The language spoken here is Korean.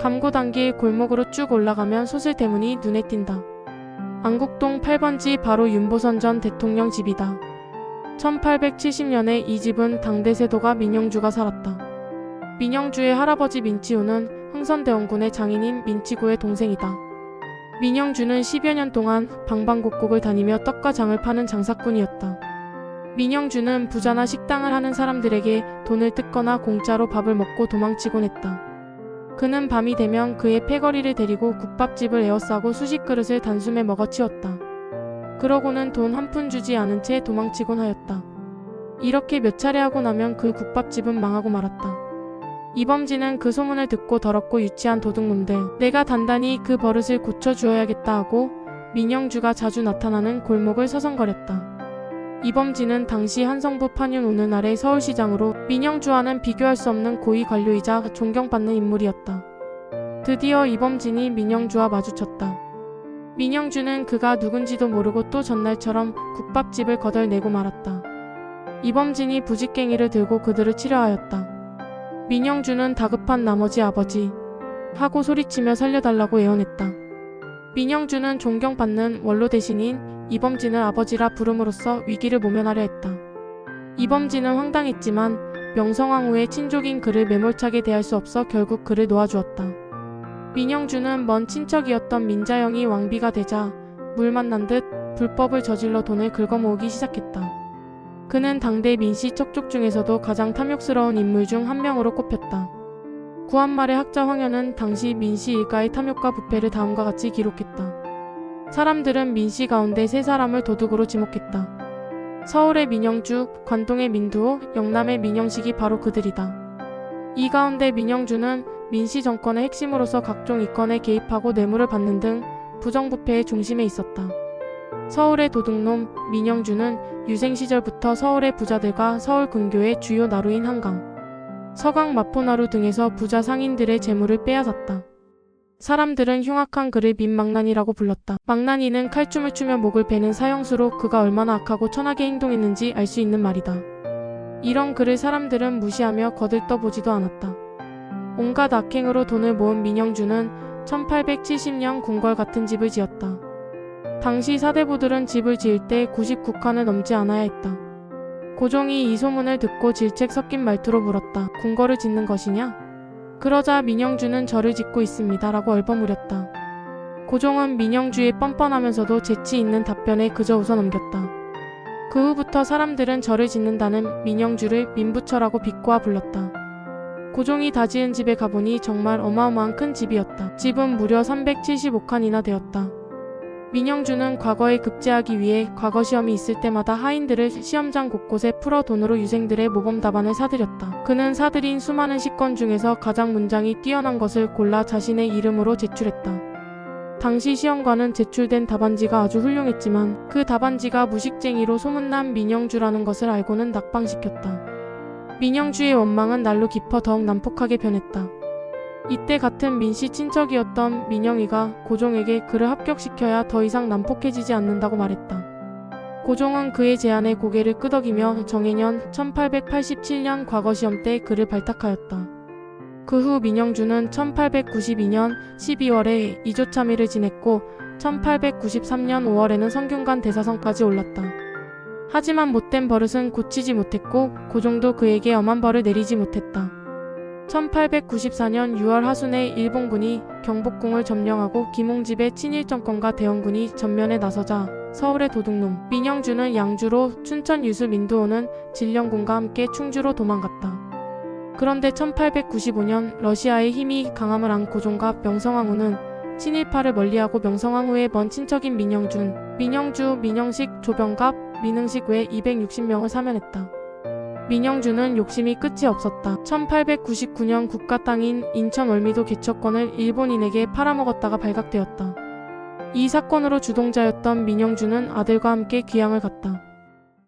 감고 당길 골목으로 쭉 올라가면 소슬대문이 눈에 띈다. 안국동 8번지 바로 윤보선 전 대통령 집이다. 1870년에 이 집은 당대 세도가 민영주가 살았다. 민영주의 할아버지 민치우는 흥선대원군의 장인인 민치구의 동생이다. 민영주는 10여 년 동안 방방곡곡을 다니며 떡과 장을 파는 장사꾼이었다. 민영주는 부자나 식당을 하는 사람들에게 돈을 뜯거나 공짜로 밥을 먹고 도망치곤 했다. 그는 밤이 되면 그의 패거리를 데리고 국밥집을 에워싸고 수십 그릇을 단숨에 먹어치웠다. 그러고는 돈 한 푼 주지 않은 채 도망치곤 하였다. 이렇게 몇 차례 하고 나면 그 국밥집은 망하고 말았다. 이범진은 그 소문을 듣고 더럽고 유치한 도둑놈들, 내가 단단히 그 버릇을 고쳐주어야겠다 하고 민영주가 자주 나타나는 골목을 서성거렸다. 이범진은 당시 한성부 판윤 오늘날의 서울시장으로 민영주와는 비교할 수 없는 고위 관료이자 존경받는 인물이었다. 드디어 이범진이 민영주와 마주쳤다. 민영주는 그가 누군지도 모르고 또 전날처럼 국밥집을 거덜내고 말았다. 이범진이 부직갱이를 들고 그들을 치려하였다. 민영주는 다급한 나머지 아버지 하고 소리치며 살려달라고 애원했다. 민영주는 존경받는 원로 대신인 이범진을 아버지라 부름으로써 위기를 모면하려 했다. 이범진은 황당했지만 명성황후의 친족인 그를 매몰차게 대할 수 없어 결국 그를 놓아주었다. 민영주는 먼 친척이었던 민자영이 왕비가 되자 물 만난 듯 불법을 저질러 돈을 긁어모으기 시작했다. 그는 당대 민씨 척족 중에서도 가장 탐욕스러운 인물 중 한 명으로 꼽혔다. 구한말의 학자 황현은 당시 민씨 일가의 탐욕과 부패를 다음과 같이 기록했다. 사람들은 민씨 가운데 세 사람을 도둑으로 지목했다. 서울의 민영주, 관동의 민두호, 영남의 민영식이 바로 그들이다. 이 가운데 민영주는 민씨 정권의 핵심으로서 각종 이권에 개입하고 뇌물을 받는 등 부정부패의 중심에 있었다. 서울의 도둑놈 민영주는 유생 시절부터 서울의 부자들과 서울 근교의 주요 나루인 한강, 서강 마포나루 등에서 부자 상인들의 재물을 빼앗았다. 사람들은 흉악한 그를 민망난이라고 불렀다. 망난이는 칼춤을 추며 목을 베는 사형수로 그가 얼마나 악하고 천하게 행동했는지 알 수 있는 말이다. 이런 그를 사람들은 무시하며 거들떠보지도 않았다. 온갖 악행으로 돈을 모은 민영주는 1870년 궁궐 같은 집을 지었다. 당시 사대부들은 집을 지을 때 99칸을 넘지 않아야 했다. 고종이 이 소문을 듣고 질책 섞인 말투로 물었다. 궁궐을 짓는 것이냐? 그러자 민영주는 절을 짓고 있습니다. 라고 얼버무렸다. 고종은 민영주의 뻔뻔하면서도 재치 있는 답변에 그저 웃어 넘겼다. 그 후부터 사람들은 절을 짓는다는 민영주를 민부처라고 비꼬아 불렀다. 고종이 다 지은 집에 가보니 정말 어마어마한 큰 집이었다. 집은 무려 375칸이나 되었다. 민영주는 과거에 급제하기 위해 과거 시험이 있을 때마다 하인들을 시험장 곳곳에 풀어 돈으로 유생들의 모범 답안을 사들였다. 그는 사들인 수많은 식권 중에서 가장 문장이 뛰어난 것을 골라 자신의 이름으로 제출했다. 당시 시험관은 제출된 답안지가 아주 훌륭했지만 그 답안지가 무식쟁이로 소문난 민영주라는 것을 알고는 낙방시켰다. 민영주의 원망은 날로 깊어 더욱 난폭하게 변했다. 이때 같은 민씨 친척이었던 민영이가 고종에게 그를 합격시켜야 더 이상 난폭해지지 않는다고 말했다. 고종은 그의 제안에 고개를 끄덕이며 정해년 1887년 과거 시험 때 그를 발탁하였다. 그 후 민영주는 1892년 12월에 이조참의를 지냈고 1893년 5월에는 성균관 대사성까지 올랐다. 하지만 못된 버릇은 고치지 못했고 고종도 그에게 엄한 벌을 내리지 못했다. 1894년 6월 하순에 일본군이 경복궁을 점령하고 김홍집의 친일 정권과 대원군이 전면에 나서자 서울의 도둑놈 민영주는 양주로 춘천 유수 민두호는 진령군과 함께 충주로 도망갔다. 그런데 1895년 러시아의 힘이 강함을 안 고종과 명성황후는 친일파를 멀리하고 명성황후의 먼 친척인 민영준, 민영주, 민영식, 조병갑, 민흥식 외 260명을 사면했다. 민영주는 욕심이 끝이 없었다. 1899년 국가 땅인 인천 월미도 개척권을 일본인에게 팔아먹었다가 발각되었다. 이 사건으로 주동자였던 민영주는 아들과 함께 귀향을 갔다.